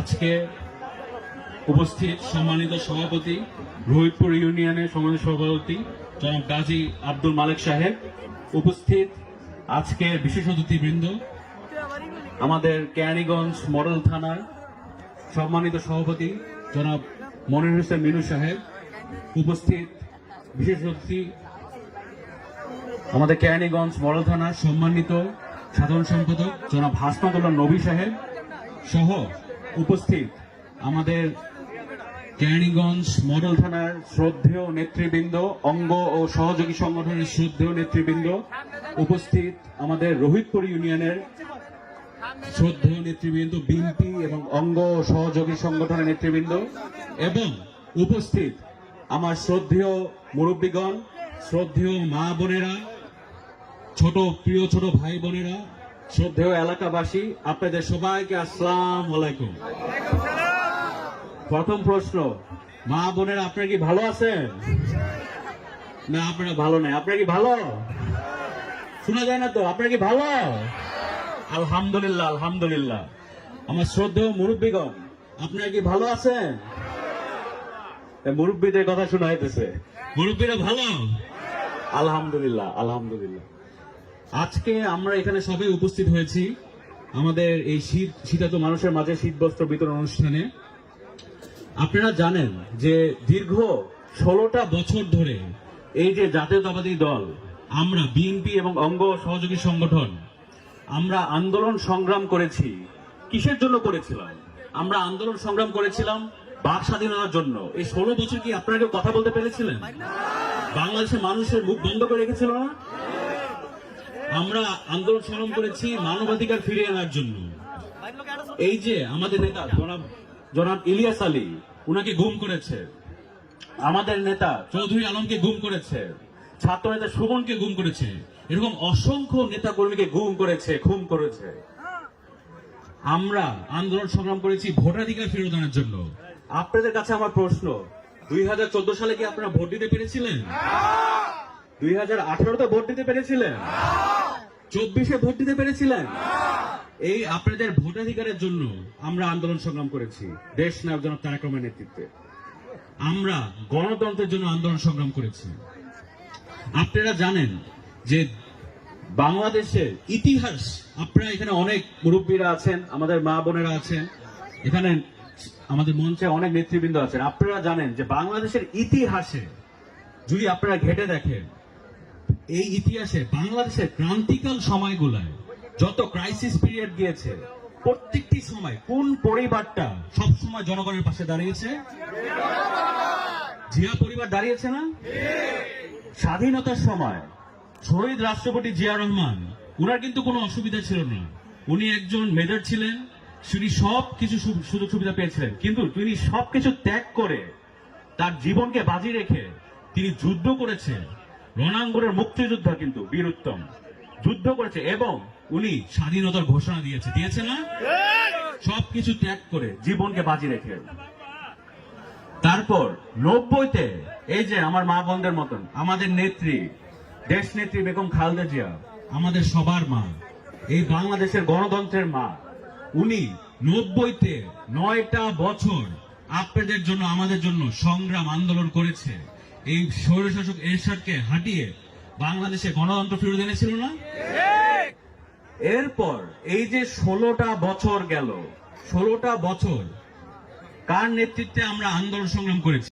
আজকে উপস্থিত সম্মানিত সভাপতি, রোহিতপুর ইউনিয়নের সম্মানিত সভাপতি, জনাব গাজী আব্দুল মালিক সাহেব উপস্থিত আজকের বিশেষ অতিথিবৃন্দ, আমাদের কেরানীগঞ্জ মডেল থানার সম্মানিত সভাপতি, জনাব মনির হোসেন মিনু সাহেব উপস্থিত বিশেষ অতিথি, আমাদের কেরানীগঞ্জ মডেল থানার সম্মানিত সাধারণ সম্পাদক, জনাব হাসনাতুল্লাহ নবী সাহেব সহ উপস্থিত আমাদের কেরানীগঞ্জ মডেল থানার শ্রদ্ধেয় নেতৃবৃন্দ, অঙ্গ ও সহযোগী সংগঠনের শ্রদ্ধেয় নেতৃবৃন্দ, উপস্থিত আমাদের রোহিতপুর ইউনিয়নের শ্রদ্ধেয় নেতৃবৃন্দ, বিএনপি এবং অঙ্গ ও সহযোগী সংগঠনের নেতৃবৃন্দ এবং উপস্থিত আমার শ্রদ্ধেয় মুরব্বীগণ, শ্রদ্ধেয় মা বোনেরা, ছোট, প্রিয় ছোট ভাই বোনেরা শ্রদ্ধেয় এলাকাবাসী, আপনাদের সবাইকে আসসালাম আলাইকুম। প্রথম প্রশ্ন, মা বোনেরা আপনারা কি ভালো আছেন? না, আপনারা ভালো নাই। আপনারা কি ভালো? শোনা যায় না তো, আপনারা কি ভালো? আলহামদুলিল্লাহ আলহামদুলিল্লাহ। আমার শ্রদ্ধেয় মুরব্বীগণ, আপনারা কি ভালো আছেন? মুরব্বীদের কথা শোনা হইতেছে মুরব্বীরা ভালো? আলহামদুলিল্লাহ আলহামদুলিল্লাহ। আজকে আমরা এখানে সবাই উপস্থিত হয়েছি আমাদের এই শীত, শীতাত মানুষের মাঝে শীত বস্ত্র বিতরণ অনুষ্ঠানে। আপনারা জানেন যে দীর্ঘ ষোলোটা বছর ধরে এই যে জাতীয়তাবাদী দল, আমরা বিএনপি এবং অঙ্গ সহযোগী সংগঠন, আমরা আন্দোলন সংগ্রাম করেছি। কিসের জন্য করেছিলাম? আমরা আন্দোলন সংগ্রাম করেছিলাম বাক স্বাধীনতার জন্য। এই ষোলো বছর কি আপনারা কেউ কথা বলতে পেরেছিলেন? বাংলাদেশের মানুষের মুখ বন্ধ করে রেখেছিল না? আমরা আন্দোলন সংগ্রাম করেছি মানবাধিকার ফিরিয়ে আনার জন্য। এই যে আমাদের নেতা জনাব জনাব ইলিয়াস আলী উনাকে গুম করেছে। আমাদের নেতা চৌধুরী আলমকে গুম করেছে। ছাত্র নেতা সুমনকে গুম করেছে। এরকম অসংখ্য নেতা কর্মীকে গুম করেছে খুন করেছে। আমরা আন্দোলন সংগ্রাম করেছি ভোটাধিকার ফেরত আনার জন্য। আপনাদের কাছে আমার প্রশ্ন দুই হাজার চোদ্দ সালে কি আপনারা ভোট দিতে পেরেছিলেন? দুই হাজার আঠারোতে ভোট দিতে পেরেছিলেন? চব্বিশে ভোট দিতে পেরেছিলেন? এই আপনাদের ভোটাধিকারের জন্য আমরা আন্দোলন সংগ্রাম করেছি। দেশ নায়ক জনাব তারেক রহমানের নেতৃত্বে। আমরা গণতন্ত্রের জন্য আন্দোলন সংগ্রাম করেছি। আপনারা জানেন যে বাংলাদেশের ইতিহাস, আপনারা এখানে অনেক মুরব্বীরা আছেন, আমাদের মা বোনেরা আছেন, এখানে আমাদের মঞ্চে অনেক নেতৃবৃন্দ আছেন। আপনারা জানেন যে বাংলাদেশের ইতিহাসে যদি আপনারা ঘেটে দেখেন এই ইতিহাসে বাংলাদেশের ক্রান্তিকাল সময়গুলায় যত ক্রাইসিস পিরিয়ড গিয়েছে, প্রত্যেকটি সময় কোন পরিবারটা সব সময় জনগণের পাশে দাঁড়িয়েছে? জিয়া পরিবার দাঁড়িয়েছে না? স্বাধীনতার সময় শহীদ রাষ্ট্রপতি জিয়া রহমান, উনার কিন্তু কোনো অসুবিধা ছিল না। উনি একজন মেজর ছিলেন, তিনি সব কিছু সুযোগ সুবিধা পেয়েছিলেন। কিন্তু তিনি সবকিছু ত্যাগ করে তার জীবনকে বাজি রেখে তিনি যুদ্ধ করেছে রণাঙ্গনের মুক্তিযোদ্ধা কিন্তু বীর উত্তম। যুদ্ধ করেছে এবং উনি স্বাধীনতার ঘোষণা দিয়েছে। দিয়েছে না? সবকিছু ত্যাগ করে জীবনকে বাজি রেখে। তারপর নব্বইতে এই যে আমার মা বোনদের মতন, আমাদের নেত্রী, দেশ নেত্রী বেগম খালেদা জিয়া, আমাদের সবার মা, এই বাংলাদেশের গণতন্ত্রের মা, উনি নব্বইতে নয়টা বছর আপনাদের জন্য, আমাদের জন্য সংগ্রাম, আন্দোলন করেছে। এই স্বৈরশাসক এরশাদকে হাঁটিয়ে বাংলাদেশে গণতন্ত্র ফিরে এনেছিল না? এরপর এই যে ষোলোটা বছর গেল, ষোলোটা বছর কার নেতৃত্বে আমরা আন্দোলন সংগ্রাম করেছি?